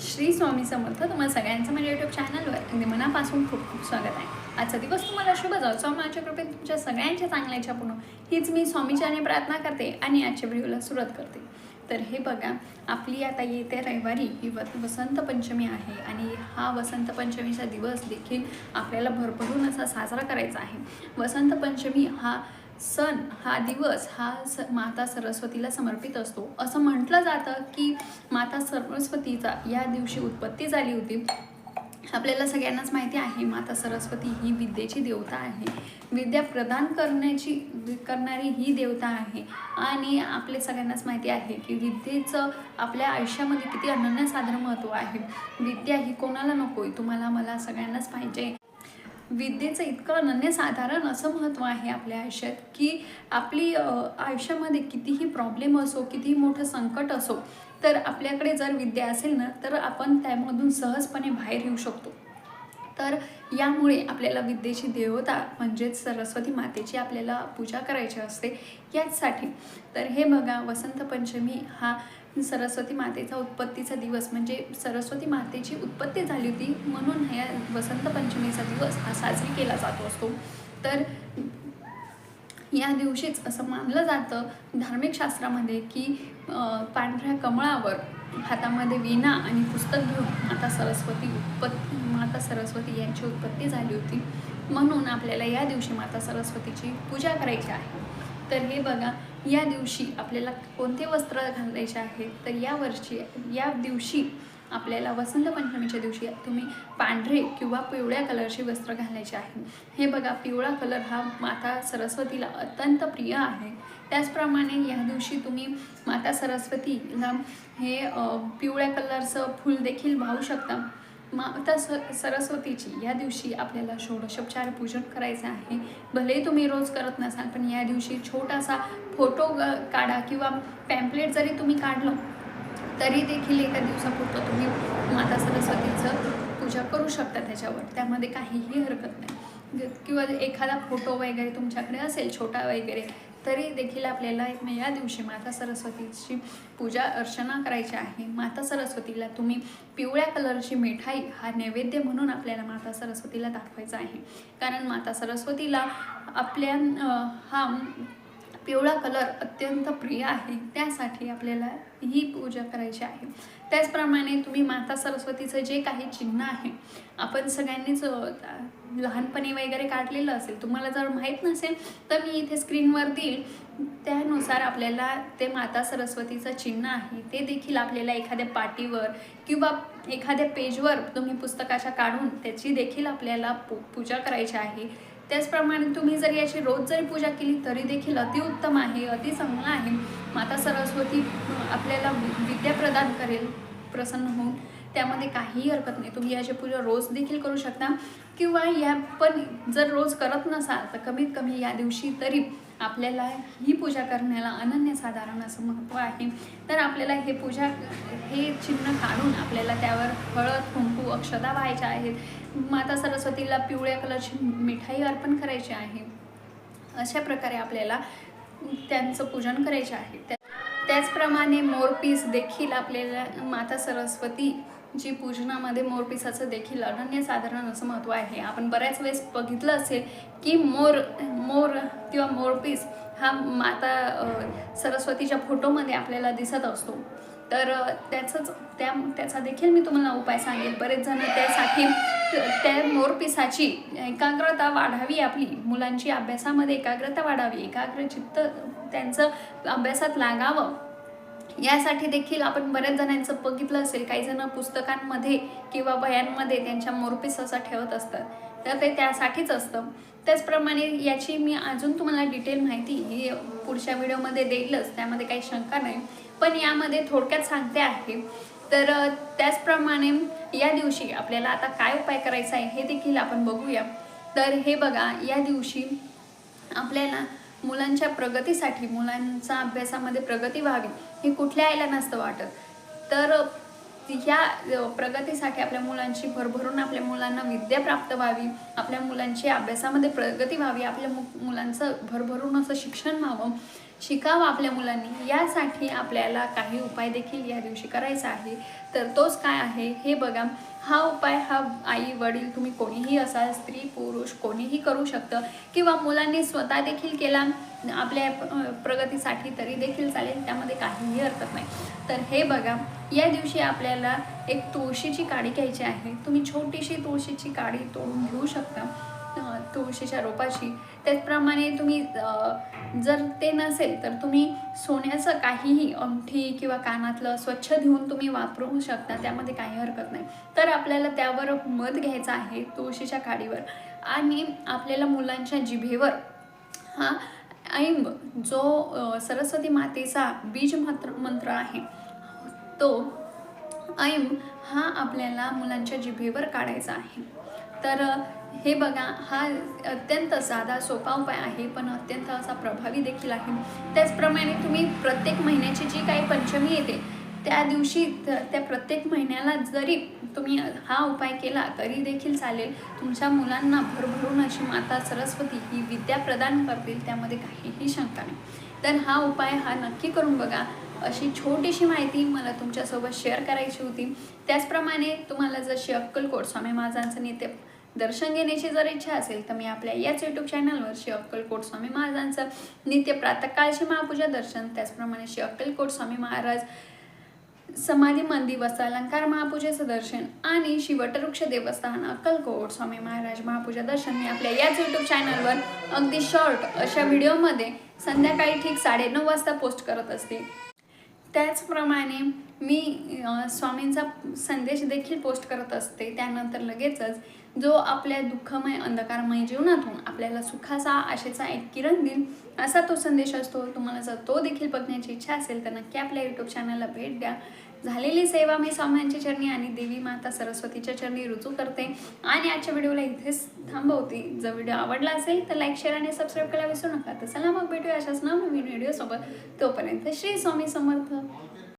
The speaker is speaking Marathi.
श्री स्वामी समर्थ तुम्हाला सगळ्यांचं माझ्या यूट्यूब चॅनलवर अगदी मनापासून खूप खूप स्वागत आहे. आजचा दिवस तुम्हाला शुभ जाऊ स्वामीच्या कृपेत तुमच्या सगळ्यांच्या चांगल्याच्या पूर्ण हीच मी स्वामीच्याने प्रार्थना करते आणि आजच्या व्हिडिओला सुरुवात करते. तर हे बघा आपली आता येत्या रविवारी ही व वसंत पंचमी आहे आणि हा वसंत पंचमीचा दिवस देखील आपल्याला भरभरून असा साजरा करायचा आहे. वसंत पंचमी हा सण हा दिवस हा स माता सरस्वतीला समर्पित असतो. असं म्हटलं जातं की माता सरस्वतीचा या दिवशी उत्पत्ती झाली होती. आपल्याला सगळ्यांनाच माहिती आहे माता सरस्वती ही विद्येची देवता आहे. विद्या प्रदान करण्याची करणारी ही देवता आहे. आणि आपले सगळ्यांनाच माहिती आहे की विद्येचं आपल्या आयुष्यामध्ये किती अनन्यसाधारण महत्त्व आहे. विद्या ही कोणाला नको आहे तुम्हाला मला सगळ्यांनाच पाहिजे. विद्येचं इतकं अनन्यसाधारण असं महत्त्व आहे आपल्या आयुष्यात की आपली आयुष्यामध्ये कितीही प्रॉब्लेम असो कितीही मोठं संकट असो तर आपल्याकडे जर विद्या असेल ना तर आपण त्यामधून सहजपणे बाहेर येऊ शकतो. तर यामुळे आपल्याला विद्येची देवता म्हणजेच सरस्वती मातेची आपल्याला पूजा करायची असते. याचसाठी तर हे बघा वसंत पंचमी हा सरस्वती मातेचा उत्पत्तीचा दिवस म्हणजे सरस्वती मातेची उत्पत्ती झाली होती म्हणून ह्या वसंत पंचमीचा दिवस हा साजरी केला जातो असतो. तर या दिवशीच असं मानलं जातं धार्मिक शास्त्रामध्ये की पांढऱ्या कमळावर हातामध्ये वीणा आणि पुस्तक घेऊन माता सरस्वती उत्पत्ती माता सरस्वती यांची उत्पत्ती झाली होती. म्हणून आपल्याला या दिवशी माता सरस्वतीची पूजा करायची आहे. तर हे बघा या दिवशी आपल्याला कोणते वस्त्र घालायचे आहेत तर या वर्षी या दिवशी आपल्याला वसंत पंचमीच्या दिवशी तुम्ही पांढरे किंवा पिवळ्या कलरचे वस्त्र घालायचे आहे. हे बघा पिवळा कलर हा माता सरस्वतीला अत्यंत प्रिय आहे. त्याचप्रमाणे या दिवशी तुम्ही माता सरस्वतीला हे पिवळ्या कलरचं फूल देखील वाहू शकता. माता स सरस्वतीची या दिवशी आपल्याला षोडशोपचार पूजन करायचं आहे. भले तुम्ही रोज करत नसाल पण या दिवशी छोटासा फोटो काढा किंवा पॅम्पलेट जरी तुम्ही काढलं तरी देखील एका दिवसापुरतं तुम्ही माता सरस्वतीचं पूजा करू शकता त्याच्यावर. त्यामध्ये काहीही हरकत नाही. किंवा एखादा फोटो वगैरे तुमच्याकडे असेल छोटा वगैरे तरी देखील आपल्याला या दिवशी माता सरस्वतीची पूजा अर्चना करायची आहे. माता सरस्वतीला तुम्ही पिवळ्या कलरची मिठाई हा नैवेद्य म्हणून आपल्याला माता सरस्वतीला दाखवायचा आहे. कारण माता सरस्वतीला आपल्या हा पिवळा कलर अत्यंत प्रिय आहे. त्यासाठी आपल्याला ही पूजा करायची आहे. त्याचप्रमाणे तुम्ही माता सरस्वतीचं जे काही चिन्ह आहे आपण सगळ्यांनीच लहानपणी वगैरे काढलेलं असेल तुम्हाला जर माहीत नसेल तर मी इथे स्क्रीनवर देईल त्यानुसार आपल्याला ते माता सरस्वतीचं चिन्ह आहे ते देखील आपल्याला एखाद्या पाटीवर किंवा एखाद्या पेजवर तुम्ही पुस्तकाच्या काढून त्याची देखील आपल्याला पूजा करायची आहे. त्याचप्रमाणे तुम्ही जर याची रोज जरी पूजा केली तरी देखील अतिउत्तम आहे अति चांगलं आहे. माता सरस्वती आपल्याला विद्या प्रदान करेल प्रसन्न होऊन. त्यामध्ये काहीही हरकत नाही. तुम्ही याची पूजा रोज देखील करू शकता. किंवा या पण जर रोज करत नसाल तर कमीत कमी या दिवशी तरी आपल्याला ही पूजा करण्याला अनन्यसाधारण असं महत्त्व आहे. तर आपल्याला हे पूजा हे चिन्ह काढून आपल्याला त्यावर हळद कुंकू अक्षदा व्हायच्या आहेत. माता सरस्वतीला पिवळ्या कलरची मिठाई अर्पण करायची आहे. अशा प्रकारे आपल्याला त्यांचं पूजन करायचे आहे. त्या- त्याचप्रमाणे मोरपीस देखील आपल्याला माता सरस्वती जी पूजनामध्ये मोरपिसाचं देखील अनन्यसाधारण असं महत्त्व आहे. आपण बऱ्याच वेळेस बघितलं असेल की मोर मोर किंवा मोरपीस हा माता सरस्वतीच्या फोटोमध्ये आपल्याला दिसत असतो. तर त्याचंच त्या त्याचा देखील मी तुम्हाला उपाय सांगेल. बरेच जण त्यासाठी त्या मोरपिसाची एकाग्रता वाढावी आपली. मुलांची अभ्यासामध्ये एकाग्रता वाढावी. एकाग्र चित्त त्यांचं अभ्यासात लागावं. यासाठी देखील आपण बऱ्याच जणांचं बघितलं असेल. काही जण पुस्तकांमध्ये किंवा वयांमध्ये त्यांच्या मोरपीस असा ठेवत असतात. तर ते त्यासाठीच असतं. त्याचप्रमाणे याची मी अजून तुम्हाला डिटेल माहिती ही पुढच्या व्हिडिओमध्ये देईलच. त्यामध्ये काही शंका नाही. पण यामध्ये थोडक्यात सांगते आहे. तर त्याचप्रमाणे या दिवशी आपल्याला आता काय उपाय करायचा आहे हे देखील आपण बघूया. तर हे बघा या दिवशी आपल्याला मुलांच्या प्रगतीसाठी मुलांचा अभ्यासामध्ये प्रगती व्हावी हे कुठल्या आईला नसतं वाटत. तर ह्या प्रगतीसाठी आपल्या मुलांची भरभरून आपल्या मुलांना विद्या प्राप्त व्हावी आपल्या मुलांची अभ्यासामध्ये प्रगती व्हावी आपल्या मु मुलांचं भरभरून असं शिक्षण व्हावं. शिकावं आपल्या मुलांनी. यासाठी आपल्याला काही उपाय देखील या दिवशी करायचा आहे. तर तोच काय आहे हे बघा. हा उपाय हा आई वडील तुम्ही कोणीही असाल स्त्री पुरुष कोणीही करू शकतं. किंवा मुलांनी स्वतः देखील केला आपल्या प्रगतीसाठी तरी देखील चालेल त्यामध्ये काहीही हरकत नाही. तर हे बघा या दिवशी आपल्याला एक तुळशीची काडी घ्यायची आहे. तुम्ही छोटीशी तुळशीची काडी तोडून घेऊ शकता. तुळशीच्या रोपाची. त्याचप्रमाणे तुम्ही जर ते नसेल तर तुम्ही सोन्याचं काहीही अंगठी किंवा कानातलं स्वच्छ धुवून तुम्ही वापरू शकता त्यामध्ये काही हरकत नाही. तर आपल्याला त्यावर मध घ्यायचा आहे तुळशीच्या काडीवर. आणि आपल्याला मुलांच्या जिभेवर हा ऐंब जो सरस्वती मातेचा बीज मंत्र मंत्र आहे तो ऐम हा आपल्याला मुलांच्या जिभेवर काढायचा आहे. तर हे बघा हा अत्यंत साधा सोपा उपाय आहे पण अत्यंत असा प्रभावी देखील आहे. त्याचप्रमाणे तुम्ही प्रत्येक महिन्याची जी काही पंचमी येते त्या दिवशी त्या प्रत्येक महिन्याला जरी तुम्ही हा उपाय केला तरी देखील चालेल. तुमच्या मुलांना भरभरून अशी माता सरस्वती ही विद्या प्रदान करतील त्यामध्ये काहीही शंका नाही. तर हा उपाय हा नक्की करून बघा. अशी छोटीशी माहिती मला तुमच्यासोबत शेअर करायची होती. त्याचप्रमाणे तुम्हाला जशी अक्कलकोट स्वामी महाराजांचं नेते दर्शन घेण्याची जर इच्छा असेल तर मी आपल्या याच यूट्यूब चॅनलवर श्री अक्कलकोट स्वामी महाराजांचं नित्य प्रातकाळची महापूजा दर्शन त्याचप्रमाणे श्री अक्कलकोट स्वामी महाराज समाधी मंदिर वस्त्र अलंकार महापूजेचं दर्शन आणि श्री वटवृक्ष देवस्थान अक्कलकोट स्वामी महाराज महापूजा दर्शन मी आपल्या याच यूट्यूब चॅनलवर अगदी शॉर्ट अशा व्हिडिओमध्ये संध्याकाळी ठीक साडेनऊ वाजता पोस्ट करत असते. त्याचप्रमाणे मी स्वामींचा संदेश देखील पोस्ट करत असते. त्यानंतर लगेचच जो आपल्या दुःखमय अंधकारमय जीवनातून आपल्याला सुखाचा आशेचा एक किरण देईल असा तो संदेश असतो. तुम्हाला जर तो देखील बघण्याची इच्छा असेल तर नक्की आपल्या यूट्यूब चॅनलला भेट द्या. झालेली सेवा मी स्वाम्यांच्या चरणी आणि देवी माता सरस्वतीच्या चरणी रुजू करते. आणि आजच्या व्हिडिओला इथेच थांबवते. जर व्हिडिओ आवडला असेल तर लाईक शेअर आणि सबस्क्राईब करायला विसरू नका. तर चला मग भेटूया अशाच नवीन व्हिडिओसोबत. तोपर्यंत श्री स्वामी समर्थ.